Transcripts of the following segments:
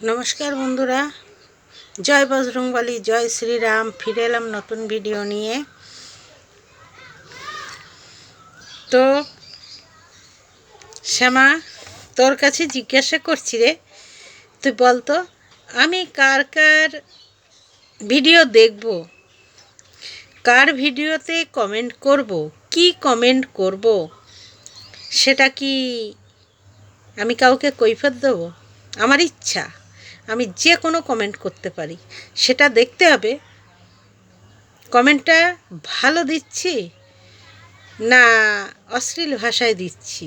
নমস্কার বন্ধুরা। জয় বজরংবলী, জয় শ্রীরাম। ফিরে এলাম নতুন ভিডিও নিয়ে। তো, শ্যামা, তোর কাছে জিজ্ঞাসা করছি রে, তুই বলতো, আমি কার কার ভিডিও দেখব? কার ভিডিওতে কমেন্ট করব? কি কমেন্ট করব? সেটা কি আমি কাউকে কৈফত দেবো? আমার ইচ্ছা। আমি যে কোনো কমেন্ট করতে পারি। সেটা দেখতে হবে। কমেন্টটা ভালো দিচ্ছি না অশ্লীল ভাষায় দিচ্ছি?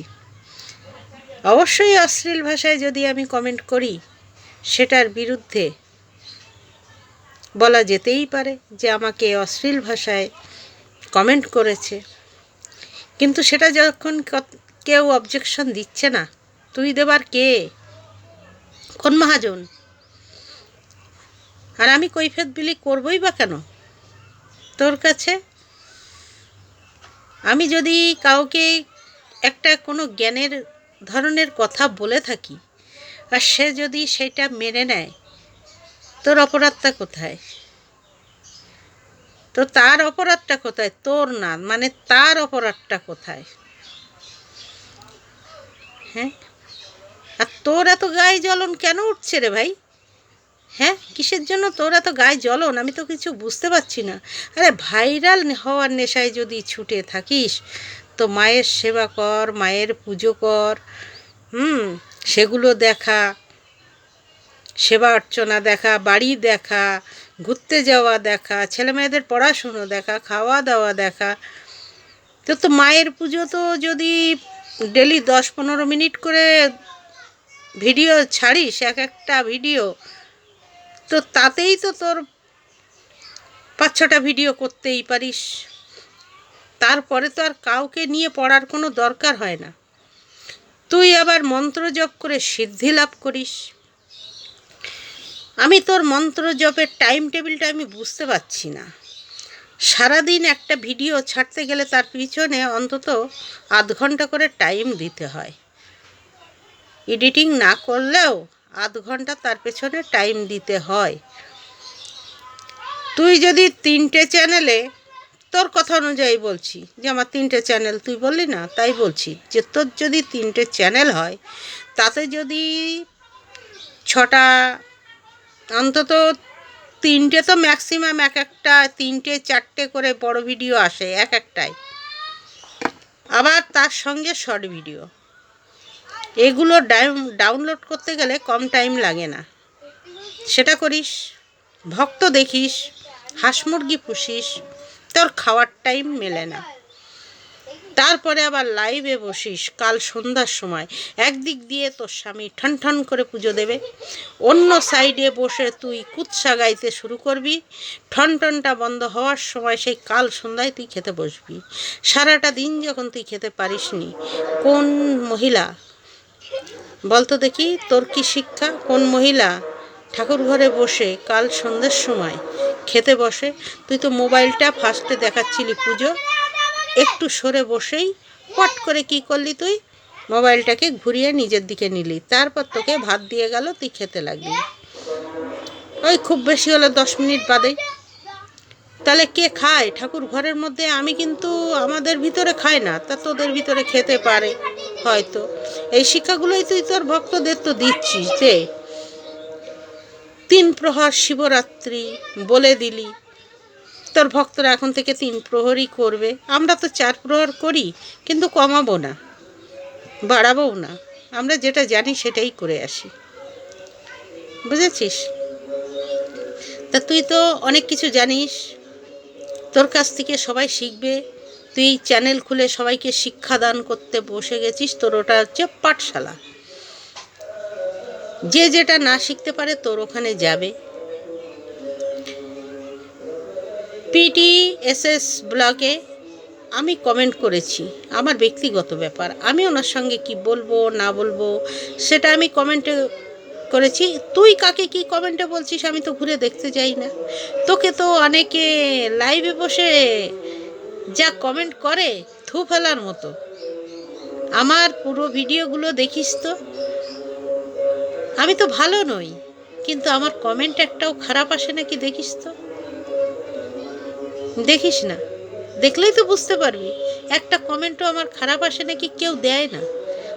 অবশ্যই অশ্লীল ভাষায় যদি আমি কমেন্ট করি, সেটার বিরুদ্ধে বলা যেতেই পারে যে আমাকে অশ্লীল ভাষায় কমেন্ট করেছে। কিন্তু সেটা যখন কেউ অবজেকশন দিচ্ছে না, তুই দেবার কে? কোন মহাজন? আর আমি কৈফেত বিলি করবই বা কেন? তোর কাছে? আমি যদি কাউকে একটা কোনো জ্ঞানের ধরনের কথা বলে থাকি, আর সে যদি সেটা মেনে নেয়, তোর অপরাধটা কোথায়? তো তার অপরাধটা কোথায়? তোর না মানে তার অপরাধটা কোথায়? হ্যাঁ? আর তোর এত গায়ে জ্বলন কেন উঠছে রে ভাই? হ্যাঁ? কিসের জন্য তোর এত গায়ে জ্বলন? আমি তো কিছু বুঝতে পারছি না। আরে ভাইরাল হওয়ার নেশায় যদি ছুটে থাকিস, তো মায়ের সেবা কর, মায়ের পুজো কর, হুম? সেগুলো দেখা, সেবা অর্চনা দেখা, বাড়ি দেখা, ঘুরতে যাওয়া দেখা ছেলে মেয়েদের পড়াশুনো দেখা খাওয়া দাওয়া দেখা। তো তো মায়ের পুজো তো যদি ডেলি দশ পনেরো মিনিট করে ভিডিও ছাড়িস, এক একটা ভিডিও তো তাতেই তো তোর পাঁচ ছটা ভিডিও করতেই পারিস। তারপরে তো আর কাউকে নিয়ে পড়ার কোনো দরকার হয় না। তুই আবার মন্ত্র জপ করে সিদ্ধি লাভ করিস। আমি তোর মন্ত্র জপের টাইম টেবিলটা আমি বুঝতে পারছি না। সারাদিন একটা ভিডিও ছাড়তে গেলে তার পিছনে অন্তত আধ ঘণ্টা করে টাইম দিতে হয়। এডিটিং না করলেও আধ ঘণ্টা তার পেছনে টাইম দিতে হয়। তুই যদি তিনটে চ্যানেলে তোর কথা অনুযায়ী বলছি, যে আমার তিনটে চ্যানেল তুই বললি না, তাই বলছি, যে তোর যদি তিনটে চ্যানেল হয়, তাতে যদি ছটা, অন্তত তিনটে তো ম্যাক্সিমাম এক একটা, তিনটে, চারটে করে বড় ভিডিও আসে এক একটাই। আবার তার সঙ্গে শর্ট ভিডিও এগুলো ডাউনলোড করতে গেলে কম টাইম লাগে না। সেটা করিস, ভক্ত দেখিস, হাঁস মুরগি পুষিস, তোর খাওয়ার টাইম মেলে না। তারপরে আবার লাইভে বসিস, কাল সন্ধ্যার সময়। একদিক দিয়ে তোর স্বামী ঠন ঠন করে পুজো দেবে। অন্য সাইডে বসে তুই কুৎসা গাইতে শুরু করবি। ঠন টনটা বন্ধ হওয়ার সময় সেই কাল সন্ধ্যায় তুই খেতে বসবি। সারাটা দিন যখন তুই খেতে পারিসনি, কোন মহিলা বলতো দেখি, তোর কি শিক্ষা? কোন মহিলা ঠাকুর ঘরে বসে কাল সন্ধ্যের সময় খেতে বসে? তুই তো মোবাইলটা ফার্স্টে দেখাচ্ছিলি পুজো। একটু সরে বসেই পট করে কি করলি তুই? মোবাইলটাকে ঘুরিয়ে নিজের দিকে নিলি। তারপর তোকে ভাত দিয়ে গেল, তুই খেতে লাগলি। ওই খুব বেশি হলো দশ মিনিট বাদেই তাহলে কে খায়? ঠাকুর ঘরের মধ্যে আমি কিন্তু আমাদের ভিতরে খাই না, তা তোদের ভিতরে খেতে পারে হয়তো। এই শিক্ষাগুলোই তুই তোর ভক্তদের তো দিচ্ছিস যে তিন প্রহর শিবরাত্রি বলে দিলি। তোর ভক্তরা এখন থেকে তিন প্রহরই করবে। আমরা তো চার প্রহর করি, কিন্তু কমাবো না, বাড়াবও না। আমরা যেটা জানি সেটাই করে আসি। বুঝেছিস? তা তুই তো অনেক কিছু জানিস। তোর কাছ থেকে সবাই শিখবে। তুই চ্যানেল খুলে সবাইকে শিক্ষাদান করতে বসে গেছিস, তোর ওটা হচ্ছে পাঠশালা। যে যেটা না শিখতে পারে, তোর ওখানে যাবে। পিটি এস এস ব্লগে আমি কমেন্ট করেছি, আমার ব্যক্তিগত ব্যাপার। আমি ওনার সঙ্গে কি বলব, না বলব, সেটা আমি কমেন্টে করেছি। তুই কাকে কি কমেন্টে বলছিস আমি তো ঘুরে দেখতে যাই না। তোকে তো অনেকে লাইভে বসে যা কমেন্ট করে থু ফেলার মতো। আমার পুরো ভিডিওগুলো দেখিস তো। আমি তো ভালো নই, কিন্তু আমার কমেন্ট একটাও খারাপ আসে নাকি দেখিস তো? দেখিস না। দেখলেই তো বুঝতে পারবি। একটা কমেন্টও আমার খারাপ আসে নাকি কেউ দেয় না।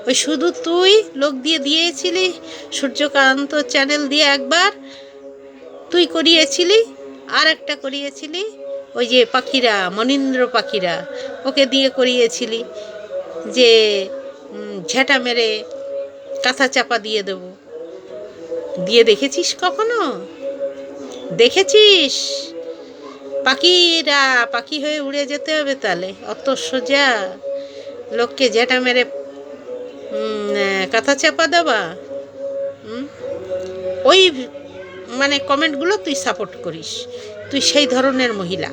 ওই শুধু তুই লোক দিয়ে দিয়েছিলি? সূর্যকান্ত চ্যানেল দিয়ে একবার তুই করিয়েছিলি আর একটা করিয়েছিলি? ওই যে পাখিরা, মনীন্দ্র পাখিরা, ওকে দিয়ে করিয়েছিলি যে ঝেঁটা মেরে কাঁথা চাপা দিয়ে দেবো। দিয়ে দেখেছিস কখনো? দেখেছিস? পাখিরা, পাখি হয়ে উড়ে যেতে হবে তাহলে। অত সোজা। লোককে ঝেঁটা মেরে কাঁথা চাপা হুম? ওই মানে কমেন্টগুলো তুই সাপোর্ট করিস। তুই সেই ধরনের মহিলা।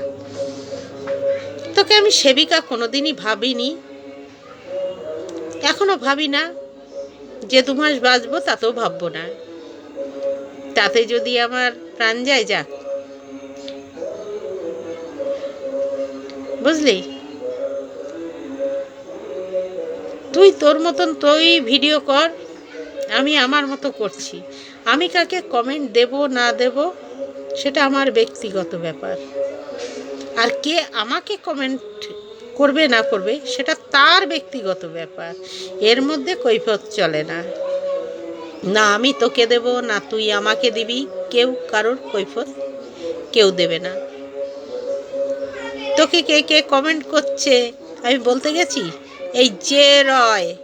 তোকে আমি সেবিকা কোনোদিনই ভাবিনি। এখনও ভাবি না। যে দু মাস বাঁচবো তাতেও ভাববো না। তাতে যদি আমার প্রাণ যায়, যাক। বুঝলি? তুই তোর মতন তুই ভিডিও কর, আমি আমার মতো করছি। আমি কাকে কমেন্ট দেব, না দেব, সেটা আমার ব্যক্তিগত ব্যাপার। আর কে আমাকে কমেন্ট করবে, না করবে, সেটা তার ব্যক্তিগত ব্যাপার। এর মধ্যে কৈফত চলে না। না আমি তোকে দেব, না তুই আমাকে দিবি, কেউ কারোর কৈফত কেউ দেবে না। তোকে কে কে কমেন্ট করছে, আমি বলতে গেছি? এই যে রয়,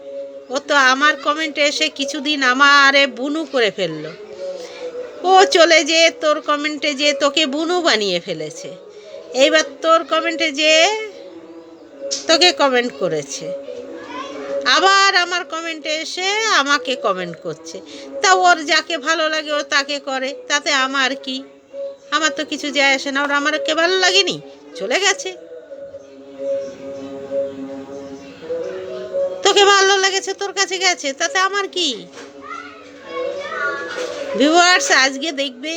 ও তো আমার কমেন্টে এসে কিছুদিন আমারে বুনু করে ফেলল। ও চলে যে তোর কমেন্টে যে তোকে বুনু বানিয়ে ফেলেছে। এইবার তোর কমেন্টে যে তোকে কমেন্ট করেছে। আবার আমার কমেন্টে এসে আমাকে কমেন্ট করছে। তা ওর যাকে ভালো লাগে ও তাকে করে, তাতে আমার কি? আমার তো কিছু যায় আসে না, ওর আমার কে ভালো লাগেনি? চলে গেছে। তোকে ভালো লেগেছে, তোর কাছে গেছে, তাতে আমার কি? ভিউয়ার্স আজকে দেখবে,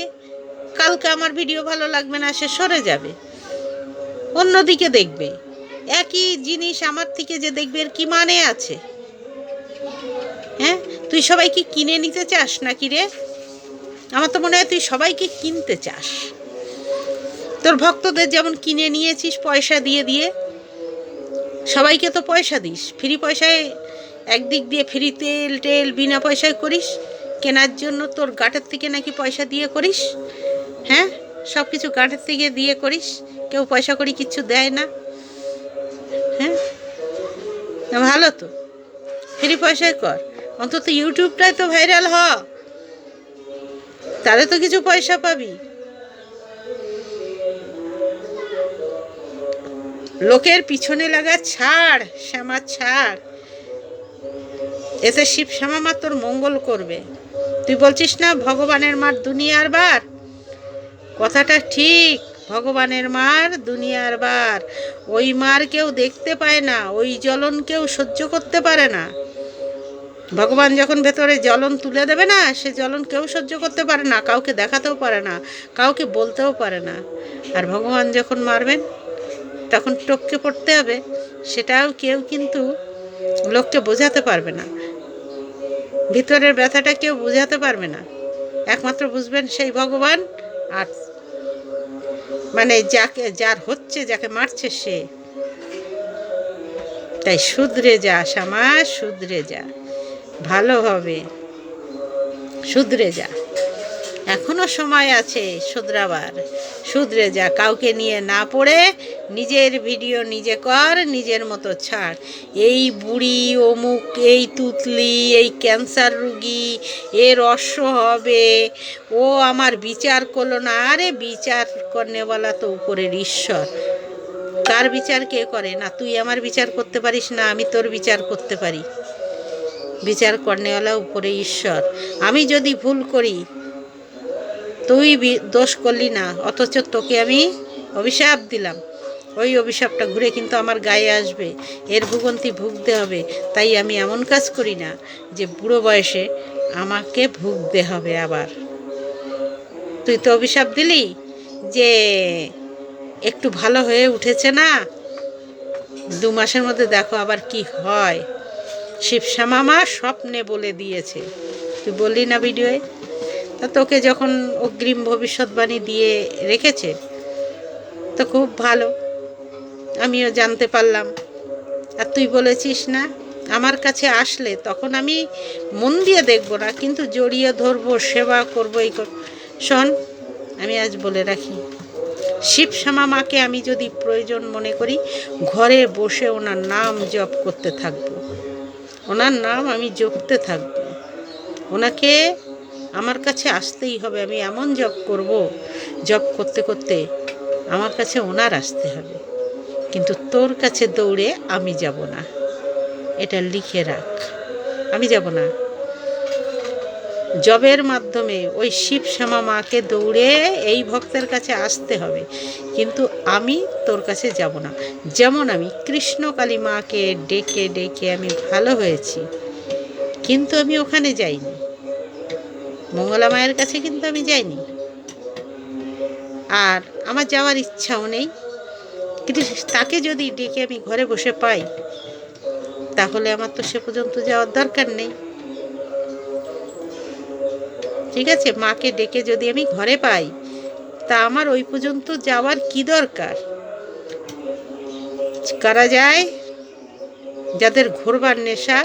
কালকে আমার ভিডিও ভালো লাগবে না, সে সরে যাবে। অন্যদিকে দেখবে, একই জিনিস আমার থেকে যে দেখবে, এর কি মানে আছে? হ্যাঁ? তুই সবাইকে কিনে নিতে চাস নাকি রে? আমার তো মনে হয় তুই সবাইকে কিনতে চাস। তোর ভক্তদের যেমন কিনে নিয়েছিস, পয়সা দিয়ে দিয়ে সবাইকে তো পয়সা দিস। ফ্রি পয়সায় একদিক দিয়ে ফ্রি তেল, টেল, বিনা পয়সায় করিস, কেনার জন্য তোর গাটের থেকে নাকি পয়সা দিয়ে করিস হ্যাঁ? সব কিছু গাটের থেকে দিয়ে করিস, কেউ পয়সা করি কিচ্ছু দেয় না হ্যাঁ? ভালো তো। ফ্রি পয়সায় কর। অন্তত ইউটিউবটাই তো ভাইরাল হ। তাহলে তো কিছু পয়সা পাবি। লোকের পিছনে লাগা ছাড়, শ্যামা ছাড়। এতে শিব শ্যামা মা তোর মঙ্গল করবে। তুই বলছিস না ভগবানের মার দুনিয়ার বার? কথাটা ঠিক, ভগবানের মার দুনিয়ার বার। ওই মার কেউ দেখতে পায় না, ওই জ্বলন কেউ সহ্য করতে পারে না। ভগবান যখন ভেতরে জ্বলন তুলে দেবে না, সে জ্বলন কেউ সহ্য করতে পারে না, কাউকে দেখাতেও পারে না, কাউকে বলতেও পারে না। আর ভগবান যখন মারবেন? তখন টপকে পড়তে হবে, সেটাও কেউ কিন্তু লোককে বোঝাতে পারবে না। ভিতরের ব্যথাটা কেউ বোঝাতে পারবে না। একমাত্র বুঝবেন সেই ভগবান আর মানে যাকে, যার হচ্ছে, যাকে মারছে সে। তাই শুধরে যা শ্যামা শুধরে যা, ভালো হবে, শুধরে যা। এখনও সময় আছে শুধরাবার। শুধরে যা, কাউকে নিয়ে না পড়ে, নিজের ভিডিও নিজে কর, নিজের মতো ছাড়। এই বুড়ি, অমুক, এই তুতলি, এই ক্যান্সার রুগী, এর অশ্ব হবে। ও আমার বিচার করল না, আরে বিচার করনেওয়ালা তো উপরের ঈশ্বর। তার বিচার কে করে? না, তুই আমার বিচার করতে পারিস না, আমি তোর বিচার করতে পারি। বিচার করনেওয়ালা উপরে ঈশ্বর। আমি যদি ভুল করি তুই দোষ করলি না, অথচ তোকে আমি অভিশাপ দিলাম। ওই অভিশাপটা ঘুরে কিন্তু আমার গায়ে আসবে, এর ভুগন্তি ভুগতে হবে। তাই আমি এমন কাজ করি না যে বুড়ো বয়সে আমাকে ভুগতে হবে আবার। তুই তো অভিশাপ দিলি যে একটু ভালো হয়ে উঠেছে না? দু মাসের মধ্যে দেখো আবার কি হয়। শিবশ্যামা মা স্বপ্নে বলে দিয়েছে। তুই বললি না ভিডিওয়ে? তা তোকে যখন অগ্রিম ভবিষ্যৎবাণী দিয়ে রেখেছে, তো খুব ভালো। আমিও জানতে পারলাম। আর তুই বলেছিস না, আমার কাছে আসলে তখন আমি মন দিয়ে দেখব না, কিন্তু জড়িয়ে ধরবো, সেবা করব, এই শোন, আমি আজ বলে রাখি শিব শ্যামা মাকে আমি যদি প্রয়োজন মনে করি, ঘরে বসে ওনার নাম জপ করতে থাকব। ওনার নাম আমি জপতে থাকব। ওনাকে আমার কাছে আসতেই হবে, আমি এমন জব করব, জব করতে করতে আমার কাছে ওনার আসতে হবে। কিন্তু তোর কাছে দৌড়ে আমি যাব না। এটা লিখে রাখ। আমি যাব না। জবের মাধ্যমে ওই শিব শ্যামা মাকে দৌড়ে এই ভক্তের কাছে আসতে হবে। কিন্তু আমি তোর কাছে যাব না। যেমন আমি কৃষ্ণকালী মাকে ডেকে ডেকে আমি ভালো হয়েছি। কিন্তু আমি ওখানে যাইনি। মঙ্গলা মায়ের কাছে কিন্তু আমি যাইনি। আর আমার যাওয়ার ইচ্ছাও নেই। কিন্তু তাকে যদি ডেকে আমি ঘরে বসে পাই, তাহলে আমার তো সে পর্যন্ত যাওয়ার দরকার নেই। ঠিক আছে, মাকে ডেকে যদি আমি ঘরে পাই, তা আমার ওই পর্যন্ত যাওয়ার কি দরকার? কারা যায়? যাদের ঘোরবার নেশা,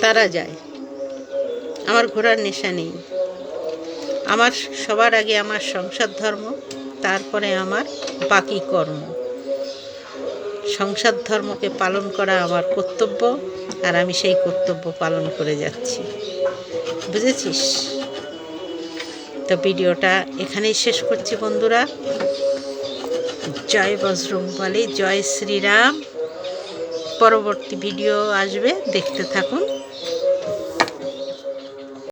তারা যায়। আমার ঘোরার নেশা নেই। আমার সবার আগে আমার সংসার ধর্ম, তারপরে আমার বাকি কর্ম। সংসার ধর্মকে পালন করা আমার কর্তব্য আর আমি সেই কর্তব্য পালন করে যাচ্ছি। বুঝেছিস? তো ভিডিওটা এখানেই শেষ করছি বন্ধুরা। জয় বজরংবলী জয় শ্রীরাম। পরবর্তী ভিডিও আসবে, দেখতে থাকুন।